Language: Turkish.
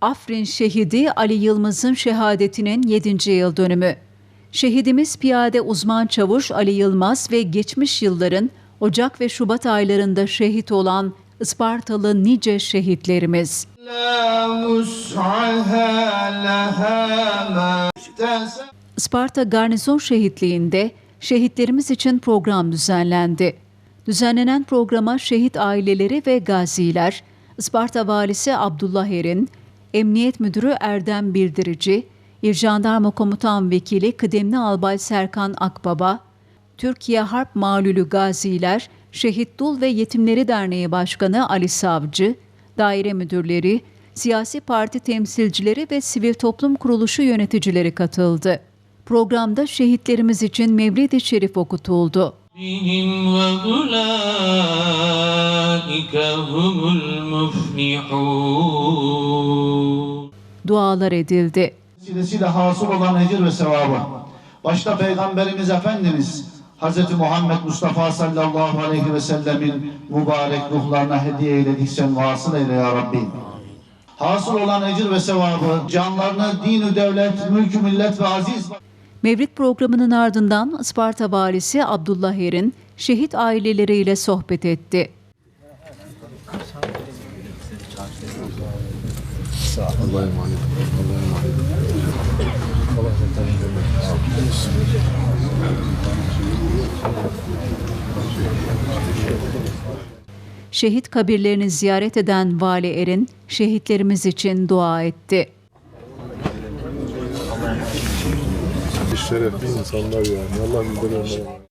Afrin şehidi Ali Yılmaz'ın şehadetinin 7. yıl dönümü. Şehidimiz piyade uzman çavuş Ali Yılmaz ve geçmiş yılların Ocak ve Şubat aylarında şehit olan Ispartalı nice şehitlerimiz. Isparta Garnizon Şehitliği'nde şehitlerimiz için program düzenlendi. Düzenlenen programa şehit aileleri ve gaziler, Isparta Valisi Abdullah Er'in, Emniyet Müdürü Erdem Bildirici, İl Jandarma Komutan Vekili Kıdemli Albay Serkan Akbaba, Türkiye Harp Malulü Gaziler, Şehit Dul ve Yetimleri Derneği Başkanı Ali Savcı, daire müdürleri, siyasi parti temsilcileri ve sivil toplum kuruluşu yöneticileri katıldı. Programda şehitlerimiz için Mevlid-i Şerif okutuldu. Dualar edildi. Vesilesiyle hasıl olan ecir ve sevabı. Başta Peygamberimiz Efendimiz Hz. Muhammed Mustafa sallallahu aleyhi ve sellemin mübarek ruhlarına hediye eyledik sen vasıl eyle ya Rabbi. Hasıl olan ecir ve sevabı, canlarını dinü devlet, mülkü millet ve aziz Mevlid programının ardından Isparta Valisi Abdullah Erin, şehit aileleriyle sohbet etti. Şehit kabirlerini ziyaret eden Vali Erin, şehitlerimiz için dua etti. Şerefli insanlar yani. Allah onlara.